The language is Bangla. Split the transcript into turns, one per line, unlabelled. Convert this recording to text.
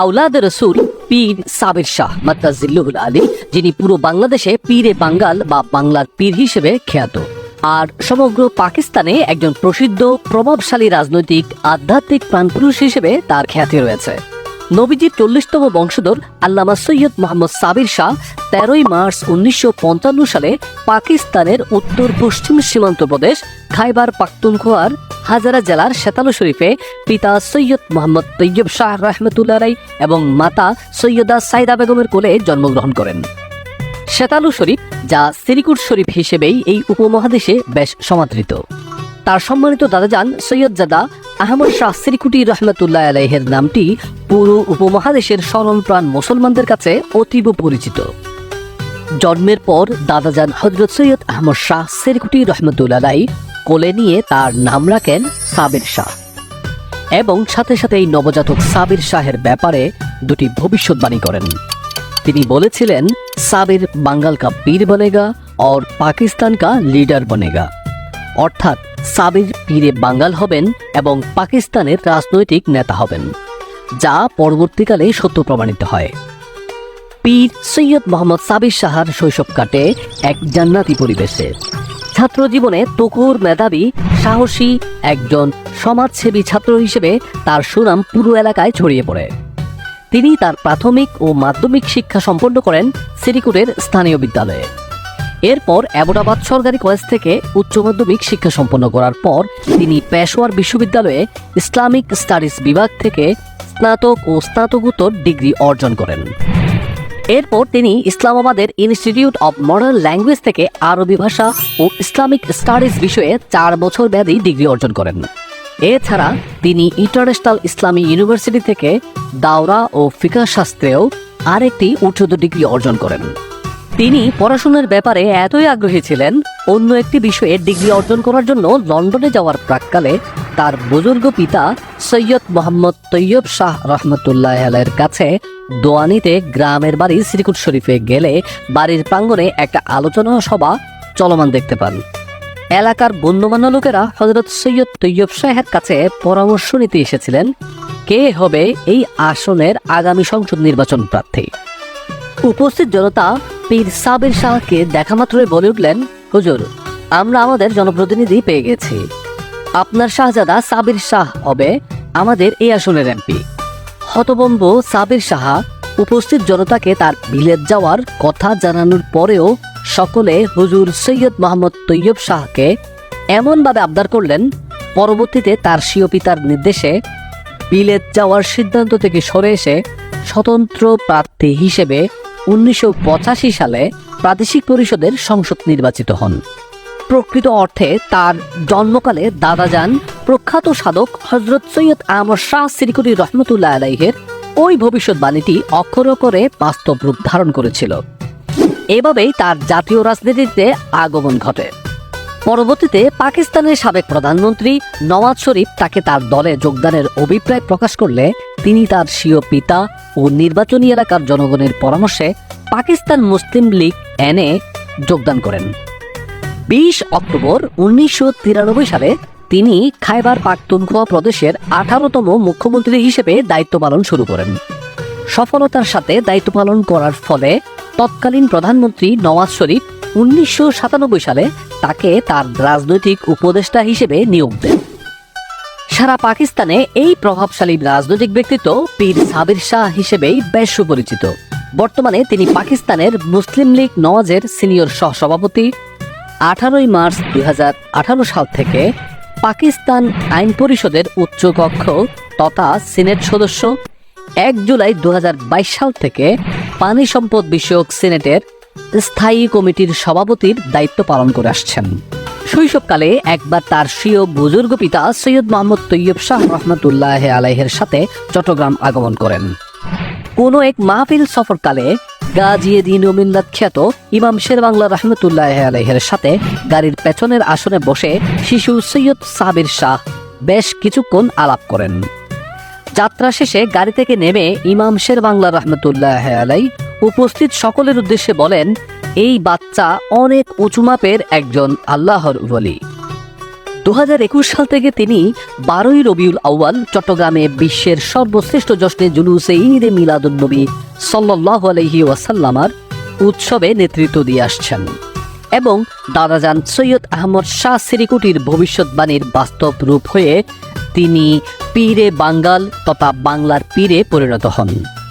আউলাদ রসুল পীর সাবির শাহ মাত্তাজিল্লুল আলী যিনি পুরো বাংলাদেশে পীরে বাঙ্গাল বা বাংলার পীর হিসেবে খ্যাত আর সমগ্র পাকিস্তানে একজন প্রসিদ্ধ প্রভাবশালী রাজনৈতিক আধ্যাত্মিক প্রাণপুরুষ হিসেবে তার খ্যাতি রয়েছে নবীজির চল্লিশতম বংশধর আল্লামা সৈয়দ মোহাম্মদ সাবির শাহ তেরোই মার্চ উনিশশো সালে পাকিস্তানের উত্তর পশ্চিম সীমান্ত প্রদেশ খাইবার পাক্তুনখোয়ার হাজারা জেলার সেতালো শরীফে পিতা সৈয়দ মোহাম্মদ তৈয়ব শাহ রহমতুল্লা রাই এবং মাতা সৈয়দা সাইদা বেগমের কোলে জন্মগ্রহণ করেন শেতালু শরীফ যা সিরিকুট শরীফ হিসেবেই এই উপমহাদেশে বেশ সমাদৃত তার সম্মানিত দাদাজান সৈয়দ জাদা আহমদ শাহ সিরিকুটি রহমতুল্লাহ আলহের নামটি পুরো উপমহাদেশের স্মরণপ্রাণ মুসলমানদের কাছে অতীব পরিচিত জন্মের পর দাদাজান হজরত সৈয়দ আহমদ শাহ সেরকুটি রহমতুল্লাহ কোলে নিয়ে তার নাম রাখেন সাবির শাহ এবং সাথে সাথে এই নবজাতক সাবির শাহের ব্যাপারে দুটি ভবিষ্যৎবাণী করেন তিনি বলেছিলেন সাবির বাঙ্গাল কা পীর বনেগা আর পাকিস্তান কা লিডার বনেগা অর্থাৎ সাবির পীরে বাঙ্গাল হবেন এবং পাকিস্তানের রাজনৈতিক নেতা হবেন যা পরবর্তীকালে সত্য প্রমাণিত হয় পীর সৈয়দ মোহাম্মদ সাবির সাহার শৈশব কাটে এক জান্নাতি পরিবেশে ছাত্র জীবনে তকুর মেধাবী সাহসী একজন সমাজসেবী ছাত্র হিসেবে তার সুনাম পুরো এলাকায় ছড়িয়ে পড়ে তিনি তার প্রাথমিক ও মাধ্যমিক শিক্ষা সম্পন্ন করেন সিরিকুটের স্থানীয় বিদ্যালয়ে এরপর অ্যাবোটাবাদ সরকারি কলেজ থেকে উচ্চ মাধ্যমিক শিক্ষা সম্পন্ন করার পর তিনি পেশোয়ার বিশ্ববিদ্যালয়ে ইসলামিক স্টাডিজ বিভাগ থেকে স্নাতক ও স্নাতকোত্তর ডিগ্রি অর্জন করেন এরপর তিনি ইসলামাবাদের ইনস্টিটিউট অব মডার্ন ল্যাঙ্গুয়েজ থেকে আরবি ভাষা ও ইসলামিক স্টাডিজ বিষয়ে চার বছর ব্যাধি ডিগ্রি অর্জন করেন এছাড়া তিনি ইন্টারন্যাশনাল ইসলামী ইউনিভার্সিটি থেকে দাওরা ও ফিকা শাস্ত্রেও আরেকটি উচ্চতর ডিগ্রি অর্জন করেন তিনি পড়াশোনার ব্যাপারে এতই আগ্রহী ছিলেন অন্য একটি বিষয়ে ডিগ্রি অর্জন করার জন্য লন্ডনে যাওয়ার প্রাককালে তার বুজুর্গ পিতা সৈয়দ মোহাম্মদ তৈয়ব শাহ রহমতুল্লাহ আলের কাছে দোয়ানিতে গ্রামের বাড়ি শ্রীকুট শরীফে গেলে বাড়ির প্রাঙ্গণে একটা আলোচনা সভা চলমান দেখতে পান এলাকার গণ্যমান্য লোকেরা হজরত সৈয়দ তৈয়ব শাহের কাছে পরামর্শ নিতে এসেছিলেন কে হবে এই আসনের আগামী সংসদ নির্বাচন প্রার্থী উপস্থিত জনতা পীর সাবির শাহকে দেখা মাত্রই বলে উঠলেন হুজুর আমরা আমাদের জনপ্রতিনিধি পেয়ে গেছি আপনার শাহজাদা সাবির শাহ হবে আমাদের এই আসনের এমপি হতবম্ব সাবির শাহা উপস্থিত জনতাকে তার বিলেত যাওয়ার কথা জানানোর পরেও সকলে হুজুর সৈয়দ মোহাম্মদ তৈয়ব শাহকে এমনভাবে আবদার করলেন পরবর্তীতে তার স্বীয় পিতার নির্দেশে বিলেত যাওয়ার সিদ্ধান্ত থেকে সরে এসে স্বতন্ত্র প্রার্থী হিসেবে উনিশশো সালে প্রাদেশিক পরিষদের সংসদ নির্বাচিত হন প্রকৃত অর্থে তার জন্মকালে দাদা যান প্রখ্যাত সাধক হজরত সৈয়দ আহমদ শাহ সিরিকুরি রহমতুল্লাহ আলাইহের ওই ভবিষ্যৎবাণীটি অক্ষর করে বাস্তব রূপ ধারণ করেছিল এভাবেই তার জাতীয় রাজনীতিতে আগমন ঘটে পরবর্তীতে পাকিস্তানের সাবেক প্রধানমন্ত্রী নওয়াজ শরীফ তাকে তার দলে যোগদানের অভিপ্রায় প্রকাশ করলে তিনি তার স্বীয় পিতা ও নির্বাচনী এলাকার জনগণের পরামর্শে পাকিস্তান মুসলিম লীগ এনে যোগদান করেন বিশ অক্টোবর উনিশশো সালে তিনি খাইবার পাখতুনখোয়া প্রদেশের আঠারোতম মুখ্যমন্ত্রী হিসেবে দায়িত্ব পালন শুরু করেন সফলতার সাথে দায়িত্ব পালন করার ফলে তৎকালীন প্রধানমন্ত্রী নওয়াজ শরীফ উনিশশো সালে তাকে তার রাজনৈতিক উপদেষ্টা হিসেবে নিয়োগ দেন সারা পাকিস্তানে এই প্রভাবশালী রাজনৈতিক ব্যক্তিত্ব পীর সাবির শাহ হিসেবেই বেশ সুপরিচিত বর্তমানে তিনি পাকিস্তানের মুসলিম লীগ নওয়াজের সিনিয়র সহসভাপতি আঠারোই মার্চ দুই সাল থেকে পাকিস্তান আইন পরিষদের উচ্চ কক্ষ তথা সিনেট সদস্য এক জুলাই দু সাল থেকে পানি সম্পদ বিষয়ক সিনেটের স্থায়ী কমিটির সভাপতির দায়িত্ব পালন করে আসছেন শৈশবকালে একবার তার স্বীয় বুজুর্গ পিতা সৈয়দ মোহাম্মদ তৈয়ব শাহ রহমতুল্লাহ আলাইহের সাথে চট্টগ্রাম আগমন করেন কোনো এক মাহফিল সফরকালে দিন রবীন্দ্রনাথ খ্যাত ইমাম শের বাংলা রহমতুল্লাহ আলহের সাথে গাড়ির পেছনের আসনে বসে শিশু সৈয়দ সাবির শাহ বেশ কিছুক্ষণ আলাপ করেন যাত্রা শেষে গাড়ি থেকে নেমে ইমাম শের বাংলা রহমতুল্লাহ আলাই উপস্থিত সকলের উদ্দেশ্যে বলেন এই বাচ্চা অনেক উঁচু মাপের একজন আল্লাহর বলি দু সাল থেকে তিনি বারোই রবিউল আউয়াল চট্টগ্রামে বিশ্বের সর্বশ্রেষ্ঠ জশ্নে জুলুসে ঈদে মিলাদুন্নবী সাল্লাহ আলহি ওয়াসাল্লামার উৎসবে নেতৃত্ব দিয়ে আসছেন এবং দাদাজান সৈয়দ আহমদ শাহ সিরিকুটির ভবিষ্যৎবাণীর বাস্তব রূপ হয়ে তিনি পীরে বাঙ্গাল তথা বাংলার পীরে পরিণত হন